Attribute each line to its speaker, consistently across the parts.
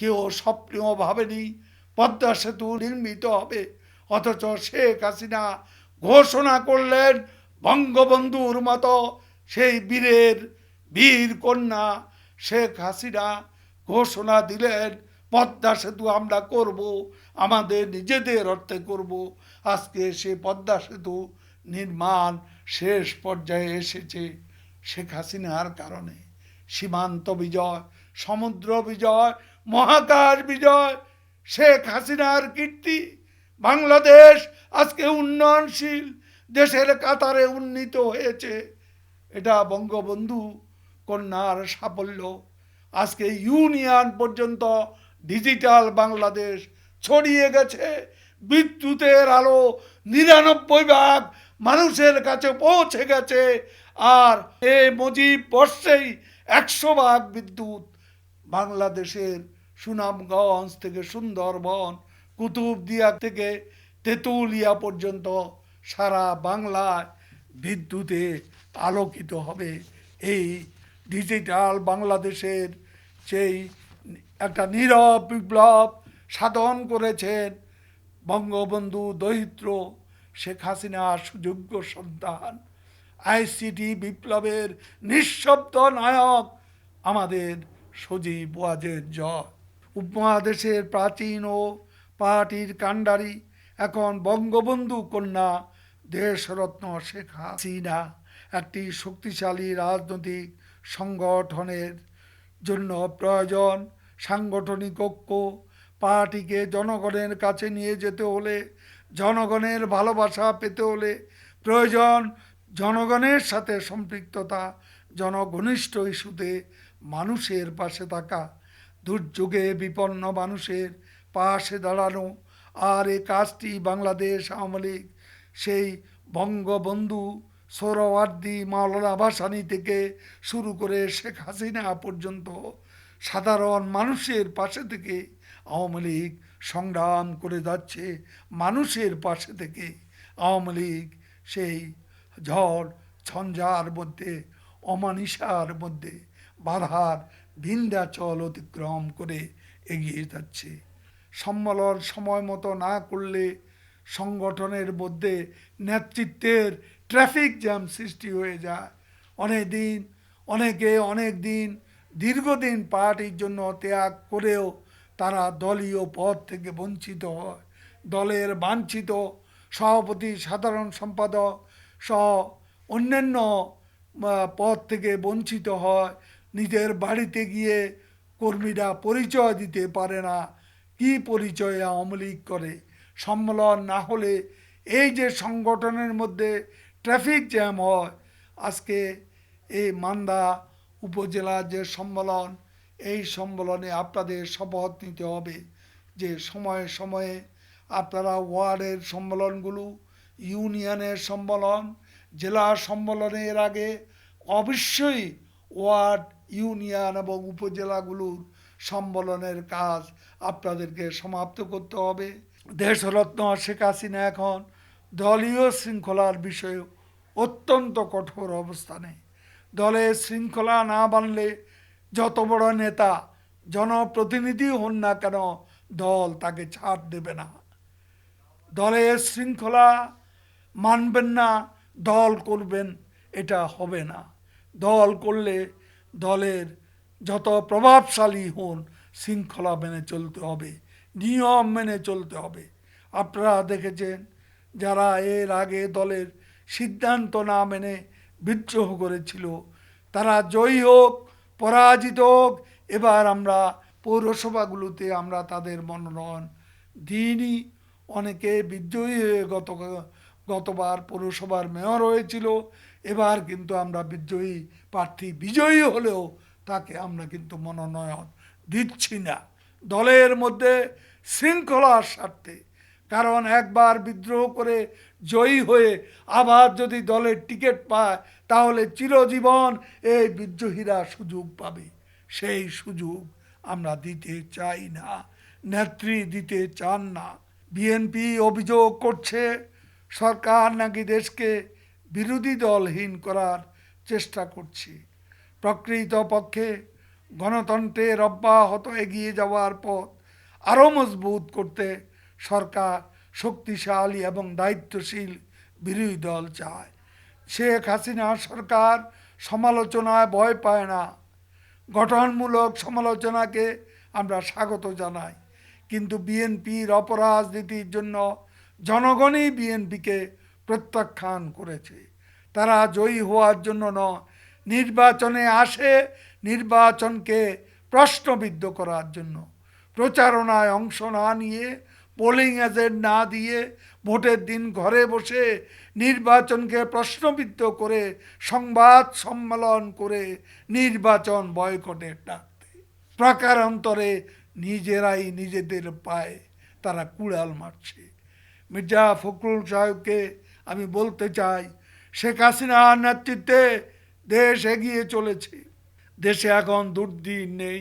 Speaker 1: কেউ স্বপ্নেও ভাবেনি পদ্মা সেতু নির্মিত হবে। অথচ শেখ হাসিনা ঘোষণা করলেন বঙ্গবন্ধুর মতো সেই বীরের বীর কন্যা শেখ হাসিনা। ঘোষণা দিলেন পদ্মা সেতু আমরা করব, আমাদের নিজেদের অর্থে করব। আজকে সে পদ্মা সেতু নির্মাণ শেষ পর্যায়ে এসেছে শেখ হাসিনার কারণে। সীমান্ত বিজয়, সমুদ্র বিজয় মহাকাশ বিজয়, শেখ হাসিনার কীর্তি, বাংলাদেশ আজকে উন্নয়নশীল, দেশের কাতারে উন্নীত হয়েছে। এটা বঙ্গবন্ধু কন্যার সাফল্য। আজকে ইউনিয়ন পর্যন্ত ডিজিটাল বাংলাদেশ ছড়িয়ে গেছে। বিদ্যুতের আলো নিরানব্বই ভাগ মানুষের কাছে পৌঁছে গেছে। আর এ মুজিব বর্ষেই একশো ভাগ বিদ্যুৎ বাংলাদেশের সুনামগঞ্জ থেকে সুন্দরবন, কুতুবদিয়া থেকে তেঁতুলিয়া পর্যন্ত সারা বাংলায় বিদ্যুতে আলোকিত হবে। এই ডিজিটাল বাংলাদেশের সেই একটা নীরব বিপ্লব সাধন করেছেন বঙ্গবন্ধু দরিদ্র শেখ হাসিনার সুযোগ্য সন্তান। আইসিটি বিপ্লবের নিঃশব্দ নায়ক আমাদের সজীব ওয়াজের জয়। উপমহাদেশের প্রাচীন ও পার্টির কাণ্ডারি। এখন বঙ্গবন্ধু কন্যা দেশরত্ন শেখ হাসিনা একটি শক্তিশালী রাজনৈতিক সংগঠনের জন্য প্রয়োজন। সাংগঠনিক ঐক্য পার্টিকে জনগণের কাছে নিয়ে যেতে হলে, জনগণের ভালোবাসা পেতে হলে প্রয়োজন জনগণের সাথে সম্পৃক্ততা। জনঘনিষ্ঠ ইস্যুতে মানুষের পাশে থাকা। দুর্যোগে বিপন্ন মানুষের পাশে দাঁড়ানো আর এই কাজটি বাংলাদেশ আওয়ামী লীগ, সেই বঙ্গবন্ধু সোহরাওয়ার্দী মাওলানা ভাসানী থেকে শুরু করে শেখ হাসিনা পর্যন্ত সাধারণ মানুষের পাশে থেকে আওয়ামী লীগ সংগ্রাম করে যাচ্ছে। মানুষের পাশে থেকে আওয়ামী লীগ সেই ঝড়, ঝঞ্ঝার মধ্যে, অমানিসার মধ্যে বাধার ভিন্দাচল অতিক্রম করে এগিয়ে যাচ্ছে। সম্মেলন সময় মতো না করলে সংগঠনের মধ্যে নেতৃত্বের ট্রাফিক জ্যাম সৃষ্টি হয়ে যায়। অনেক দিন, অনেকে অনেক দিন, দীর্ঘদিন পার্টির জন্য ত্যাগ করেও তারা দলীয় পদ থেকে বঞ্চিত হয়। দলের বাঞ্ছিত সভাপতি, সাধারণ সম্পাদক সহ অন্যান্য পদ থেকে বঞ্চিত হয়। নিজের বাড়িতে গিয়ে কর্মীরা পরিচয় দিতে পারে না। কি পরিচয়ে আওয়ামী লীগ করে? সম্মেলন না হলে এই যে সংগঠনের মধ্যে ট্রাফিক জ্যাম হয়, আজকে এই মান্দা উপজেলার যে সম্মেলন, এই সম্মেলনে আপনাদের শপথ নিতে হবে যে সময়ে সময়ে আপনারা ওয়ার্ডের সম্মেলনগুলো, ইউনিয়নের সম্মেলন, জেলা সম্মেলনের আগে অবশ্যই ওয়ার্ড ইউনিয়ন এবং উপজেলাগুলোর সম্মেলনের কাজ আপনাদেরকে সমাপ্ত করতে হবে। দেশরত্ন শেখ হাসিনা এখন দলীয় শৃঙ্খলার বিষয়ে অত্যন্ত কঠোর অবস্থানে। দলের শৃঙ্খলা না মানলে যত বড় নেতা, জনপ্রতিনিধি হন না কেন দল তাকে ছাড় দেবে না। দলের শৃঙ্খলা মানবেন না, দল করবেন এটা হবে না। দল করলে দলের যত প্রভাবশালী হন, শৃঙ্খলা মেনে চলতে হবে, নিয়ম মেনে চলতে হবে। আপনারা দেখেছেন, যারা এর আগে দলের সিদ্ধান্ত না মেনে বিদ্রোহ করেছিল, তারা জয়ী হোক, পরাজিত হোক, এবার আমরা পৌরসভাগুলোতে আমরা তাদের মনোনয়ন দিইনি। অনেকে বিদ্রোহী হয়ে গত, গতবার পৌরসভার মেয়র হয়েছিল এবার কিন্তু আমরা বিজয়ী প্রার্থী বিজয়ী হলেও তাকে আমরা কিন্তু মনোনয়ন দিচ্ছি না। দলের মধ্যে শৃঙ্খলার স্বার্থে। কারণ একবার বিদ্রোহ করে জয়ী হয়ে আবার যদি দলের টিকিট পায়, তাহলে চিরজীবন এই বিদ্রোহীরা সুযোগ পাবে। সেই সুযোগ আমরা দিতে চাই না, নেত্রী দিতে চান না। বিএনপি অভিযোগ করছে, সরকার নাকি দেশকে বিরোধী দলহীন করার চেষ্টা করছে। প্রকৃতপক্ষে গণতন্ত্রের অব্যাহত এগিয়ে যাওয়ার পথ আরও মজবুত করতে সরকার শক্তিশালী এবং দায়িত্বশীল বিরোধী দল চায়। শেখ হাসিনা সরকার সমালোচনায় ভয় পায় না। গঠনমূলক সমালোচনাকে আমরা স্বাগত জানাই। কিন্তু বিএনপির অপরাজনীতির জন্য জনগণই বিএনপিকে প্রত্যাখ্যান করেছে। তারা জয়ী হওয়ার জন্য নয়, নির্বাচনে আসে নির্বাচনকে প্রশ্নবিদ্ধ করার জন্য। প্রচারণায় অংশ না নিয়ে পোলিং এজেন্ট না দিয়ে ভোটের দিন ঘরে বসে নির্বাচনকে প্রশ্নবিদ্ধ করে সংবাদ সম্মেলন করে নির্বাচন বয়কটের ডাকতে। প্রকারান্তরে নিজেরাই নিজেদের পায়ে তারা কুড়াল মারছে। মির্জা ফখরুল সাহেবকে আমি বলতে চাই, শেখ হাসিনার নেতৃত্বে দেশ এগিয়ে চলেছে। দেশে এখন দুর্দিন নেই।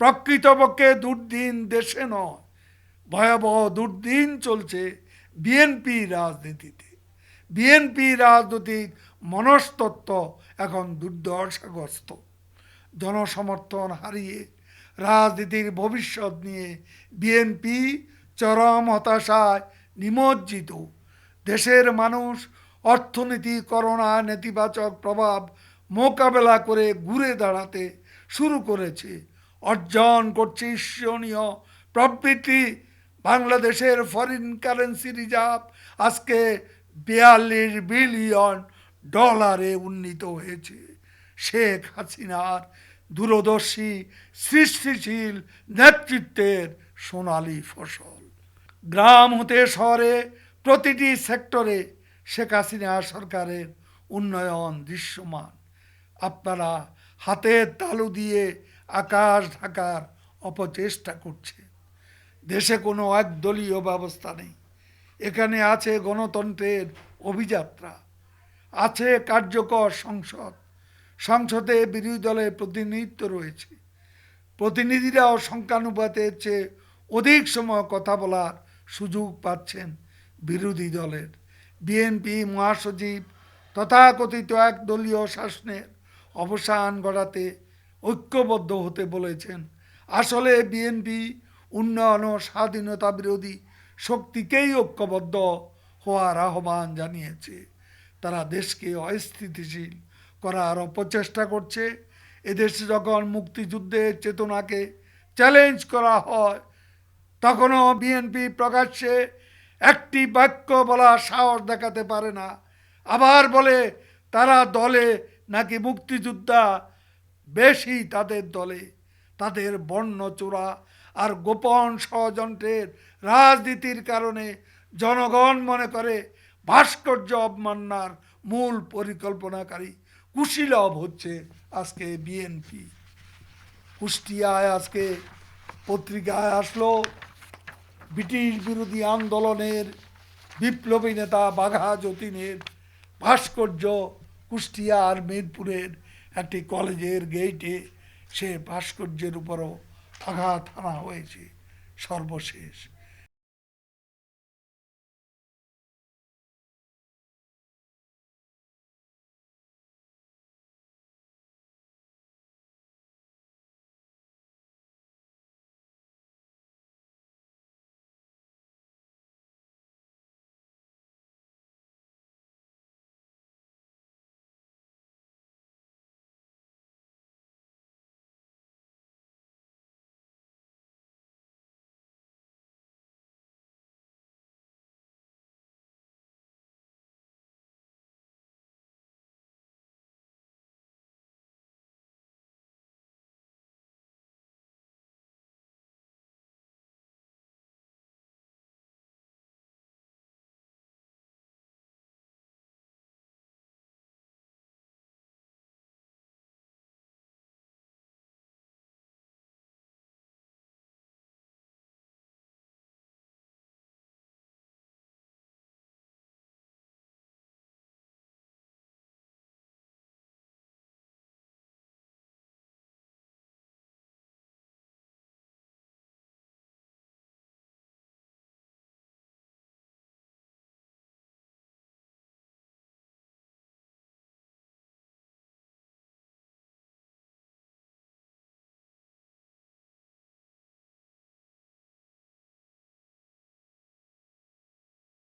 Speaker 1: প্রকৃতপক্ষে দুর্দিন দেশে নয়, ভয়াবহ দুর্দিন চলছে বিএনপি রাজনীতিতে। বিএনপি রাজনৈতিক মনস্তত্ত্ব এখন দুর্দশাগ্রস্ত। জনসমর্থন হারিয়ে রাজনীতির ভবিষ্যৎ নিয়ে বিএনপি চরম হতাশায় নিমজ্জিত। দেশের মানুষ অর্থনীতি করোনা নেতিবাচক প্রভাব মোকাবেলা করে ঘুরে দাঁড়াতে শুরু করেছে। অর্জন করছে ঈশ্বনীয় প্রবৃত্তি। বাংলাদেশের ফরেন কারেন্সি রিজার্ভ আজকে বিয়াল্লিশ বিলিয়ন ডলারে উন্নীত হয়েছে। শেখ হাসিনার দূরদর্শী, সৃষ্টিশীল নেতৃত্বের সোনালী ফসল। গ্রাম হতে শহরে প্রতিটি সেক্টরে শেখ হাসিনা সরকারের উন্নয়ন দৃশ্যমান। আপনারা হাতের তালু দিয়ে আকাশ ঢাকার অপচেষ্টা করছে দেশে কোনো একদলীয় ব্যবস্থা নেই। এখানে আছে গণতন্ত্রের অভিযাত্রা, আছে কার্যকর সংসদ, সংসদে বিরোধী দলের প্রতিনিধিত্ব রয়েছে। প্রতিনিধিরাও সংখ্যানুপাতের চেয়ে অধিক সময় কথা বলার সুযোগ পাচ্ছেন বিরোধী দলের। বিএনপি, মহাসচিব তথাকথিত একদলীয় শাসনের অবসান ঘটাতে ঐক্যবদ্ধ হতে বলেছেন। আসলে বিএনপি উন্নয়ন ও স্বাধীনতা বিরোধী শক্তিকেই ঐক্যবদ্ধ হওয়ার আহ্বান জানিয়েছে। তারা দেশকে অস্থিতিশীল করার অপচেষ্টা করছে। এদেশে যখন মুক্তিযুদ্ধের চেতনাকে চ্যালেঞ্জ করা হয়, তখনও বিএনপি প্রকাশ্যে একটি বাক্য বলার সাহস দেখাতে পারে না। আবার বলে, তারা দলে নাকি মুক্তিযোদ্ধা? বেশি তাদের দলে। তাদের বর্ণচোরা আর গোপন ষড়যন্ত্রের রাজনীতির কারণে জনগণ মনে করে ভাস্কর্য অবমাননার মূল পরিকল্পনাকারী কুশীলভ হচ্ছে আজকে বিএনপি। কুষ্টিয়ায় আজকে পত্রিকায় আসলো ব্রিটিশ বিরোধী আন্দোলনের বিপ্লবী নেতা বাঘা যতীনের ভাস্কর্য কুষ্টিয়া আর মিরপুরের একটি কলেজের গেইটে সে ভাস্কর্যের উপরও আঘাত আনা হয়েছে সর্বশেষ।